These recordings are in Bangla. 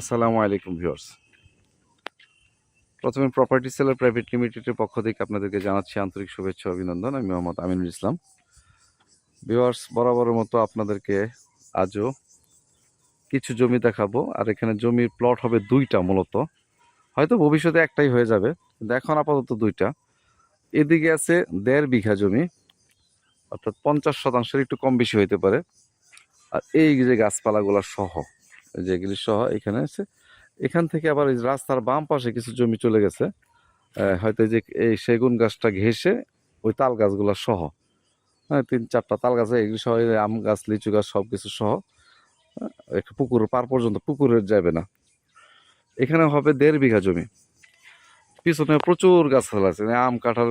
আসসালামু আলাইকুম ভিউয়ার্স। প্রথমে প্রপার্টি সেলার প্রাইভেট লিমিটেডের পক্ষ থেকে আপনাদেরকে জানাচ্ছি আন্তরিক শুভেচ্ছা অভিনন্দন। আমি মোহাম্মদ আমিনুল ইসলাম। ভিউয়ার্স, বরাবরের মতো আপনাদেরকে আজও কিছু জমি দেখাবো। আর এখানে জমির প্লট হবে দুইটা মূলত। হয়তো ভবিষ্যতে একটাই হয়ে যাবে, কিন্তু এখন আপাতত দুইটা। এদিকে আছে দেড় বিঘা জমি, অর্থাৎ পঞ্চাশ শতাংশের একটু কম বেশি হইতে পারে। আর এই যে গাছপালাগুলো সহ এই যে এগুলি সহ এখানে আছে। এখান থেকে আবার এই রাস্তার বাম পাশে কিছু জমি চলে গেছে। হয়তো যে এই সেগুন গাছটা ঘেসে ওই তাল গাছগুলো সহ। হ্যাঁ তিন চারটা তাল গাছ, এগুলি সহ আম গাছ, লিচু গাছ সব কিছু সহ একটা পুকুর, পার পর্যন্ত পুকুরে যাবে না। এখানে হবে দেড় বিঘা জমি। পিছনে প্রচুর গাছ আছে আম, কাঁঠাল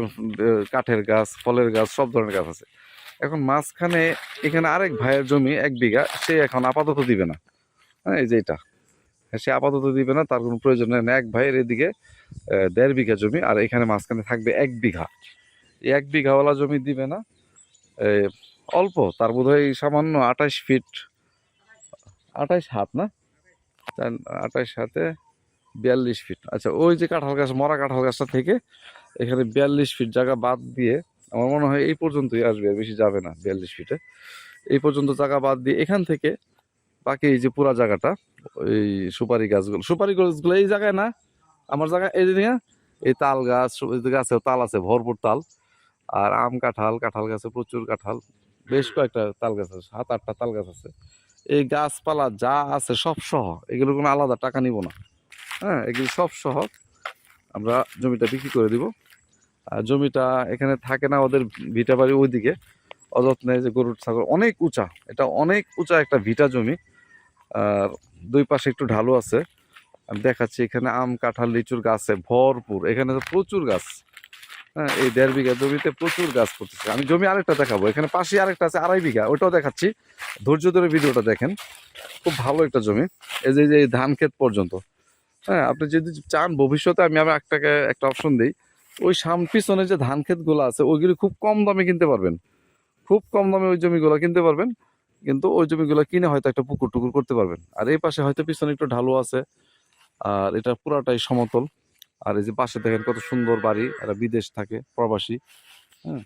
কাঠের গাছ, ফলের গাছ, সব ধরনের গাছ আছে। এখন মাঝখানে এখানে আরেক ভাইয়ের জমি এক বিঘা, সে এখন আপাতত দিবে না। হ্যাঁ এই যে এটা। সে আপাতত দিবে না, তার কোনো প্রয়োজন নেই। এক ভাইয়ের এদিকে দেড় বিঘা জমি, আর এখানে মাঝখানে থাকবে এক বিঘা। এক বিঘাওয়ালা জমি দিবে না অল্প। তার বোধ হয় সামান্য আঠাশ ফিট, আঠাশ হাত না? আঠাশ হাতে বিয়াল্লিশ ফিট। আচ্ছা ওই যে কাঁঠাল গাছ, মরা কাঁঠাল গাছটা থেকে এখানে বিয়াল্লিশ ফিট জায়গা বাদ দিয়ে, আমার মনে হয় এই পর্যন্তই আসবে বেশি যাবে না বিয়াল্লিশ ফিটে। এই পর্যন্ত জায়গা বাদ দিয়ে এখান থেকে বাকি এই যে পুরা জায়গাটা, এই সুপারি গাছগুলো সুপারি গাছগুলো এই জায়গায় না, আমার জায়গায় এই এই তাল গাছ গাছে তাল আছে, ভরপুর তাল। আর আম কাঁঠাল কাঁঠাল গাছে প্রচুর কাঁঠাল। বেশ কয়েকটা তাল গাছ আছে, সাত আটটা তাল গাছ আছে। এই গাছপালা যা আছে সব সহ, এগুলো কোনো আলাদা টাকা নিব না। হ্যাঁ এগুলো সব সহ আমরা জমিটা বিক্রি করে দিব। আর জমিটা এখানে থাকে না ওদের ভিটা বাড়ি ওইদিকে। অযত্নে যে গরুর ছাগল অনেক উঁচা, এটা অনেক উঁচা একটা ভিটা জমি। দুই পাশে একটু ঢালু আছে। আমি দেখাচ্ছি এখানে আম, কাঁঠাল, লিচুর গাছে ভরপুর। এখানে তো প্রচুর গাছ। হ্যাঁ এই দেড় বিঘা জমিতে প্রচুর গাছ করতেছে আমি জমি আরেকটা দেখাবো। এখানে পাশে আরেকটা আছে, আড়াই বিঘা। ওটাও দেখাচ্ছি। ধৈর্য ধরে ভিডিওটা দেখেন। খুব ভালো একটা জমি। এই যে, এই ধান ক্ষেত পর্যন্ত। হ্যাঁ আপনি যদি চান, ভবিষ্যতে আমি আমি একটাকে, একটা অপশন দিই। ওই সাম পিছনে যে ধান ক্ষেতগুলো আছে ওইগুলি খুব কম দামে কিনতে পারবেন। খুব কম দামে ওই জমিগুলো কিনতে পারবেন। কিন্তু ওই জমিগুলো কিনে হয়তো একটা পুকুর টুকুর করতে পারবেন। আর এই পাশে হয়তো পিছনে একটু ঢালু আছে, আর এটা পুরাটাই সমতল। আর এই যে পাশে দেখেন কত সুন্দর বাড়ি, এরা বিদেশ থাকে, প্রবাসী হ্যাঁ।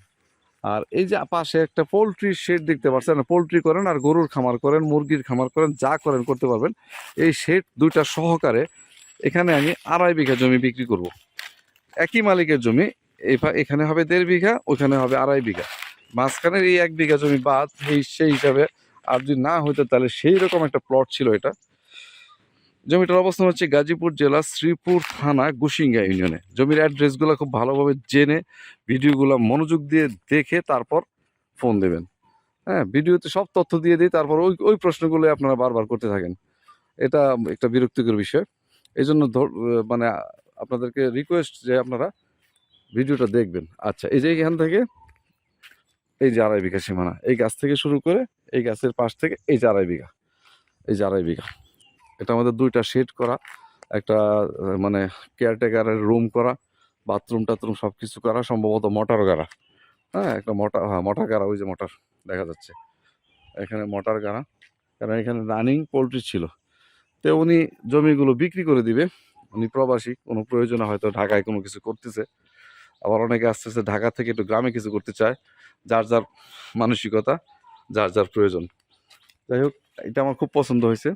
আর এই যে পাশে একটা পোলট্রি শেড দেখতে পাচ্ছেন, পোলট্রি করেন আর গরুর খামার করেন, মুরগির খামার করেন, যা করেন করতে পারবেন। এই শেড দুইটা সহকারে এখানে আমি আড়াই বিঘা জমি বিক্রি করব। একই মালিকের জমি এখানে হবে দেড় বিঘা, ওখানে হবে আড়াই বিঘা। মাঝখানের এই এক বিঘা জমি বাদ সেই হিসাবে আর যদি না হইতো তাহলে সেই রকম একটা প্লট ছিল এটা। জমিটার অবস্থান হচ্ছে গাজীপুর জেলা শ্রীপুর থানা গুসিঙ্গা ইউনিয়নে। জমির অ্যাড্রেসগুলো খুব ভালোভাবে জেনে ভিডিওগুলো মনোযোগ দিয়ে দেখে তারপর ফোন দেবেন। হ্যাঁ ভিডিওতে সব তথ্য দিয়ে দিই, তারপর ওই ওই প্রশ্নগুলো আপনারা বারবার করতে থাকেন। এটা একটা বিরক্তিকর বিষয়। এই জন্য মানে আপনাদেরকে রিকোয়েস্ট যে আপনারা ভিডিওটা দেখবেন। আচ্ছা এই যে এখান থেকে এই যে আড়াই বিঘা সীমানা, এই গাছ থেকে শুরু করে এই গাছের পাশ থেকে এই যে আড়াই বিঘা, এই যে আড়াই বিঘা। এটা আমাদের দুইটা শেড করা, একটা মানে কেয়ারটেকারের রুম করা বাথরুম টাথরুম সব কিছু করা, সম্ভবত মোটর গাড়া। হ্যাঁ একটা মোটর হ্যাঁ মোটর গাড়া, ওই যে মোটর দেখা যাচ্ছে। এখানে মোটর গাড়া, কারণ এখানে রানিং পোলট্রি ছিল। তো উনি জমিগুলো বিক্রি করে দিবে। উনি প্রবাসী, কোনো প্রয়োজনে হয়তো ঢাকায় কোনো কিছু করতেছে। আবার অনেকে আসতে আসতে ঢাকা থেকে একটু গ্রামে কিছু করতে চায়, যার যার মানসিকতা, যার যার প্রয়োজন। যাই হোক, এটা আমার খুব পছন্দ হয়েছে।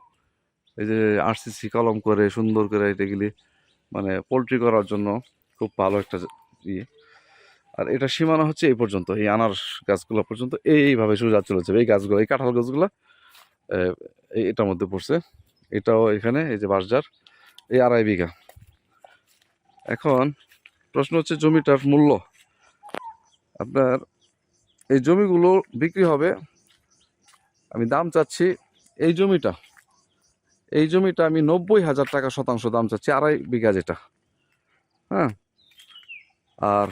এই যে আরসিসি কলম করে, সুন্দর করে এটাগুলি মানে পোলট্রি করার জন্য খুব ভালো একটা ইয়ে। আর এটা সীমানা হচ্ছে এই পর্যন্ত, এই আনার গাছগুলো পর্যন্ত। এই এইভাবে সোজা চলে যাবে, এই গাছগুলো, এই কাঁঠাল গাছগুলো এটার মধ্যে পড়ছে। এটাও এখানে, এই যে বাসজার এই আড়াই বিঘা। এখন প্রশ্ন হচ্ছে জমিটার মূল্য। আপনার এই জমিগুলো বিক্রি হবে, আমি দাম চাচ্ছি এই জমিটা। এই জমিটা আমি নব্বই হাজার টাকা শতাংশ দাম চাচ্ছি, আড়াই বিঘা যেটা। হ্যাঁ? আর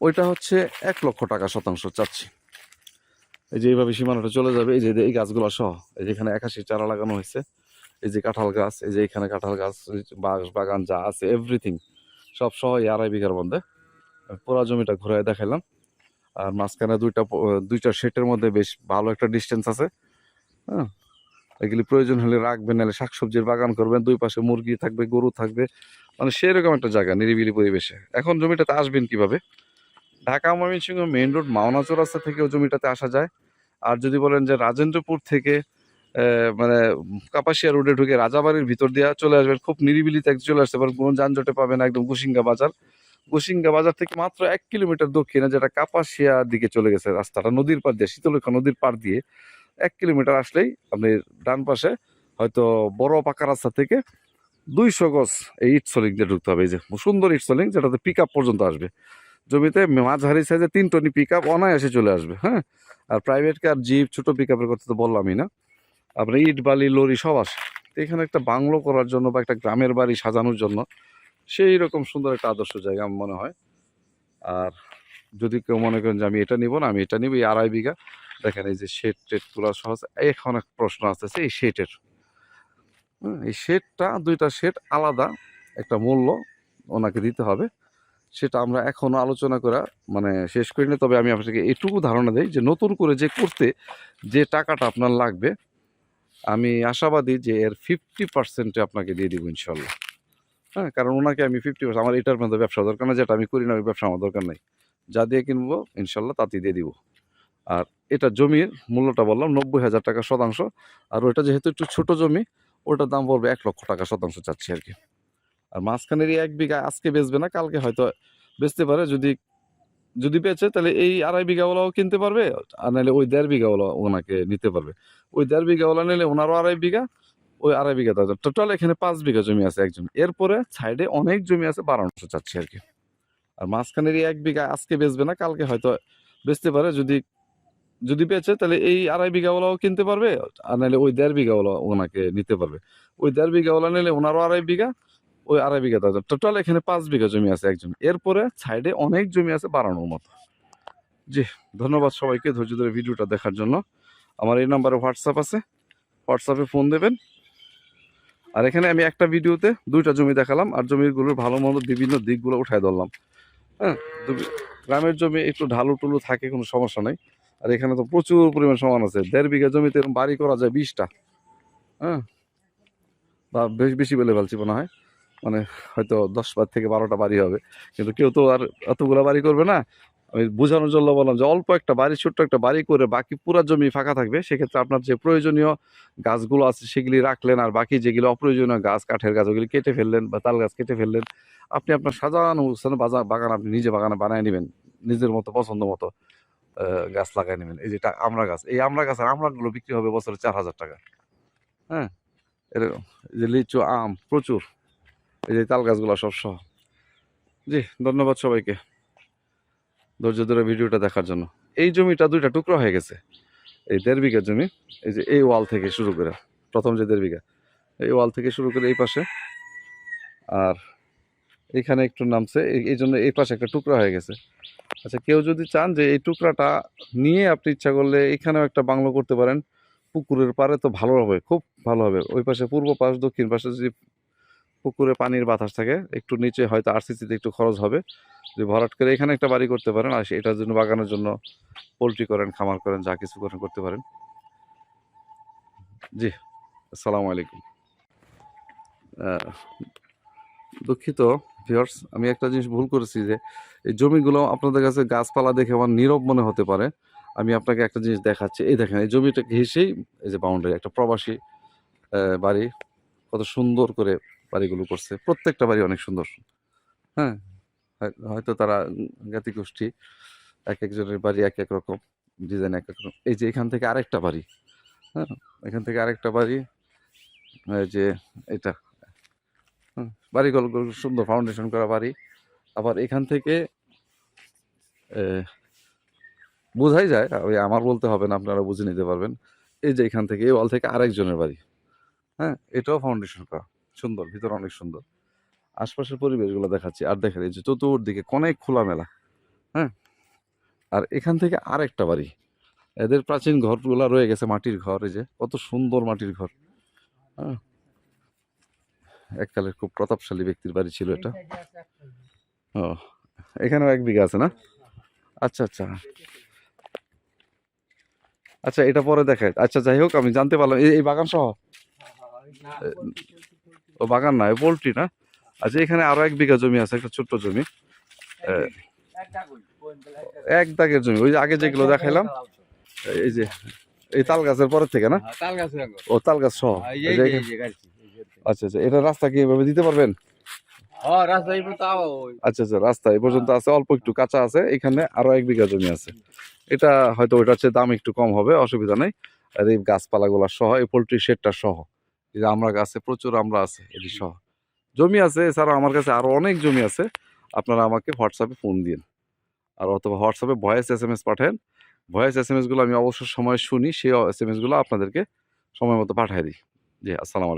ওইটা হচ্ছে এক লক্ষ টাকা শতাংশ চাচ্ছি। এই যে এইভাবে সীমানাটা চলে যাবে, এই যে এই গাছগুলো সহ, এই যেখানে একাশি চারা লাগানো হয়েছে। এই যে কাঁঠাল গাছ, এই যে এখানে কাঁঠাল গাছ, বাঁশ বাগান যা আছে এভরিথিং সব সহ আড়াই বিঘার মধ্যে। পুরা জমিটা ঘুরে দেখাইলাম। আর মাঝখানে দুইটা দুইটা শেটের মধ্যে বেশ ভালো একটা ডিস্টেন্স আছে। হ্যাঁ এগুলি প্রয়োজন হলে রাখবেন, নাহলে শাকসবজির বাগান করবেন, দুই পাশে মুরগি থাকবে, গরু থাকবে মানে সেরকম একটা জায়গা, নিরিবিলি পরিবেশে। এখন জমিটাতে আসবেন কীভাবে? ঢাকা, ময়মনসিংহ, মেইন রোড, মাওনা চৌরাস্তা থেকেও জমিটাতে আসা যায়। আর যদি বলেন যে রাজেন্দ্রপুর থেকে মানে কাপাসিয়া রোডে ঢুকে রাজাবাড়ির ভিতর দিয়ে চলে আসবেন। খুব নিরিবিলিতে চলে আসতে পারেন। কোনো যানজটে পাবেন একদম গুসিঙ্গা বাজার। গুসিঙ্গা বাজার থেকে মাত্র এক কিলোমিটার দক্ষিণে যেটা কাপাসিয়া দিকে চলে গেছে রাস্তাটা, নদীর পার দিয়ে শীতলক্ষা নদীর পার দিয়ে, এক কিলোমিটার আসলেই আপনি ডান পাশে হয়তো বড় পাকা রাস্তা থেকে দুইশো গজ এই ইট সলিং দিয়ে ঢুকতে হবে। এই যে সুন্দর ইট সলিং যেটাতে পিক পর্যন্ত আসবে। জমিতে মাঝারি সাইজে তিন টনি পিক আপ অনায়াসে চলে আসবে হ্যাঁ? আর প্রাইভেট কার জিপ ছোটো পিক আপের কথা তো বললামই না। আপনার ইট বালি লরি সব আসে এখানে একটা বাংলো করার জন্য বা একটা গ্রামের বাড়ি সাজানোর জন্য সেই রকম সুন্দর একটা আদর্শ জায়গা আমার মনে হয়। আর যদি কেউ মনে করেন যে আমি এটা নিব না আমি এটা নিব এই আড়াই বিঘা। দেখেন এই যে শেড টেড তোলা সহজ এখন এক প্রশ্ন আসতেছে এই হুম, এই শেডটা দুইটা শেড আলাদা একটা মূল্য ওনাকে দিতে হবে। সেটা আমরা এখনও আলোচনা করা মানে শেষ করিনি তবে আমি আপনাকে এটুকু ধারণা দেই যে নতুন করে যে করতে যে টাকাটা আপনার লাগবে আমি আশাবাদী যে এর ফিফটি পার্সেন্টে আপনাকে দিয়ে দিব ইনশাল্লাহ হ্যাঁ কারণ ওনাকে আমি ফিফটি পার্সেন্ট আমার এটার মধ্যে ব্যবসা দরকার না যেটা আমি করি না, ওই ব্যবসা আমার দরকার নেই। যা দিয়ে কিনবো ইনশাল্লাহ তাতেই দিয়ে দিব। আর এটা জমির মূল্যটা বললাম নব্বই হাজার টাকা শতাংশ, আর ওটা যেহেতু একটু ছোট জমি, ওটার দাম পড়বে এক লক্ষ টাকা শতাংশ চাচ্ছি আর কি। আর মাঝখানের এক বিঘা আজকে বেচবে না, কালকে হয়তো বেচতে পারে, যদি যদি বেচে, তাহলে এই আড়াই বিঘাওয়ালাও কিনতে পারবে, আর নাহলে ওই দেড় বিঘাওয়ালা ওনাকে নিতে পারবে। ওই দেড় বিঘাওয়ালা নিলে ওনারও আড়াই বিঘা, ওই আড়াই বিঘা তাদের টোটাল এখানে পাঁচ বিঘা জমি আছে একজন। এরপরে সাইডে অনেক জমি আছে বারাণস চাচ্ছি আর কি। আর মাঝখানের এক বিঘা আজকে বেচবে না, কালকে হয়তো বেচতে পারে। যদি যদি বেচে, তাহলে এই আড়াই বিঘাওয়ালাও কিনতে পারবে, আর নাহলে ওই দেড় বিঘাওয়ালা ওনাকে নিতে পারবে। ওই দেড় বিঘাওয়ালা নিলে ওনারও আড়াই বিঘা ওই আড়াই বিঘা তাদের টোটাল এখানে পাঁচ বিঘা জমি আছে একজন। এরপরে সাইডে অনেক জমি আছে বাড়ানোর মতো। জি, ধন্যবাদ সবাইকে ধৈর্য ধরে ভিডিওটা দেখার জন্য। আমার এই নাম্বারে হোয়াটসঅ্যাপ আছে। হোয়াটসঅ্যাপে ফোন দেবেন। আর এখানে আমি একটা ভিডিওতে দুইটা জমি দেখালাম আর জমিগুলোর ভালো মন্দ বিভিন্ন দিকগুলো উঠায় ধরলাম। হ্যাঁ গ্রামের জমি একটু ঢালু টুলু থাকে, কোনো সমস্যা নেই। আর এখানে তো প্রচুর পরিমাণ সমান আছে। দেড় বিঘা জমিতে এরকম বাড়ি করা যায় বিশটা। হ্যাঁ বা বেশ বেশি বলে ফেলছি মনে হয়। মানে হয়তো দশ বার থেকে বারোটা বাড়ি হবে। কিন্তু কেউ তো আর এতগুলো বাড়ি করবে না। আমি বোঝানোর জন্য বললাম যে, অল্প একটা বাড়ি, ছোট্ট একটা বাড়ি করে বাকি পুরা জমি ফাঁকা থাকবে। সেক্ষেত্রে আপনার যে প্রয়োজনীয় গাছগুলো আছে, সেগুলি রাখলেন আর বাকি যেগুলো অপ্রয়োজনীয় গাছ, কাঠের গাছ, ওগুলি কেটে ফেললেন বা তাল গাছ কেটে ফেললেন, আপনি আপনার সাজানো গুছানো বাজা বাগান আপনি নিজে বাগানে বানিয়ে নেবেন। নিজের মতো, পছন্দ মতো গাছ লাগাই নেবেন। এই যেটা আমরা গাছ, এই আমরা গাছের আমরাগুলো বিক্রি হবে বছরে চার হাজার টাকা। হ্যাঁ? এরকম। যে লিচু, আম প্রচুর। এই যে তাল গাছগুলো সব সহ। জি, ধন্যবাদ সবাইকে ধৈর্য ধরে ভিডিওটা দেখার জন্য। এই জমিটা দুইটা টুকরো হয়ে গেছে। এই দেড় বিঘা জমি, এই যে এই ওয়াল থেকে শুরু করে, প্রথম যে দেড় বিঘা, এই ওয়াল থেকে শুরু করে এই পাশে। আর এখানে একটু নামছে, এই- জন্য এই পাশে একটা টুকরা হয়ে গেছে। আচ্ছা কেউ যদি চান যে এই টুকরাটা নিয়ে আপনি ইচ্ছা করলে এখানেও একটা বাংলো করতে পারেন। পুকুরের পারে তো ভালো হবে, খুব ভালো হবে। ওই পাশে পূর্ব পাশ, দক্ষিণ পাশে যদি পুকুরে পানির বাতাস থাকে, একটু নিচে হয়তো আরসিসিতে একটু খরচ হবে। যদি ভরাট করে এখানে একটা বাড়ি করতে পারেন আর এটার জন্য বাগানের জন্য পোলট্রি করেন, খামার করেন, যা কিছু করেন, করতে পারেন। জি, আসসালামু আলাইকুম। দুঃখিত ভিউয়ার্স আমি একটা জিনিস ভুল করেছি যে এই জমিগুলো আপনাদের কাছে গাছপালা দেখে আমার নীরব মনে হতে পারে। আমি আপনাকে একটা জিনিস দেখাচ্ছি। এই দেখেন, এই জমিটা ঘেসেই এই যে বাউন্ডারি একটা প্রবাসী বাড়ি, কত সুন্দর করে বাড়িগুলো করছে। প্রত্যেকটা বাড়ি অনেক সুন্দর। হ্যাঁ? হয়- হয়তো তারা জ্ঞাতি গোষ্ঠী এক একজনের বাড়ি এক এক রকম ডিজাইন এক এক রকম। এই যে এখান থেকে আরেকটা বাড়ি হ্যাঁ? এখান থেকে আরেকটা বাড়ি যে এটা হুম, বাড়িগুলো সুন্দর ফাউন্ডেশন করা বাড়ি। আবার এখান থেকে বোঝাই যায় ওই আমার বলতে হবে না আপনারা বুঝে নিতে পারবেন। এই যে এখান থেকে এই ওয়াল থেকে আরেকজনের বাড়ি হ্যাঁ? এটাও ফাউন্ডেশন করা। সুন্দর, ভিতরে অনেক সুন্দর। আশপাশের পরিবেশগুলো দেখাচ্ছি। আর দেখেন, এই যে চতুর্দিকে অনেক খোলামেলা হ্যাঁ? আর এখান থেকে আরেকটা বাড়ি। এদের প্রাচীন ঘরগুলো রয়ে গেছে মাটির ঘর, এই যে। কত সুন্দর মাটির ঘর হ্যাঁ? এককালের খুব প্রতাপশালী ব্যক্তির বাড়ি ছিল এটা। ও, এখানেও এক বিঘা আছে না? আচ্ছা আচ্ছা। আচ্ছা এটা পরে দেখায়। আচ্ছা যাই হোক, আমি জানতে পারলাম। এই বাগান সহ ও বাগান না পোলট্রি না। আচ্ছা এখানে আরও এক বিঘা জমি আছে একটা ছোট্ট জমি। এক দাগের জমি ওই যে আগে যেগুলো দেখাইলাম এই যে এই তাল গাছের পরের থেকে না? গাছ ও তাল গাছ সহ। এই এই যে যে এই এখানে- যে গাছ আচ্ছা আচ্ছা এটা রাস্তা কি এভাবে দিতে পারবেন? হ্যাঁ আচ্ছা আচ্ছা রাস্তা এই পর্যন্ত আছে অল্প একটু কাঁচা আছে এখানে আরও এক বিঘা জমি আছে। এটা হয়তো দাম একটু কম হবে অসুবিধা নেই। আর এই গাছপালাগুলো সহ এই পোলট্রি শেডটা সহ। এই যে আমরা গাছে প্রচুর আমরা আছে এটি সহ জমি আছে এছাড়া আমার কাছে আরও অনেক জমি আছে। আপনারা আমাকে হোয়াটসঅ্যাপে ফোন দিন আর অথবা হোয়াটসঅ্যাপে ভয়েস এস এম এস পাঠান ভয়েস এস এম এসগুলো আমি অবসর সময় শুনি, সেই এস এম এসগুলো আপনাদেরকে সময় মতো পাঠিয়ে দিই। জি, আসসালামু আলাইকুম।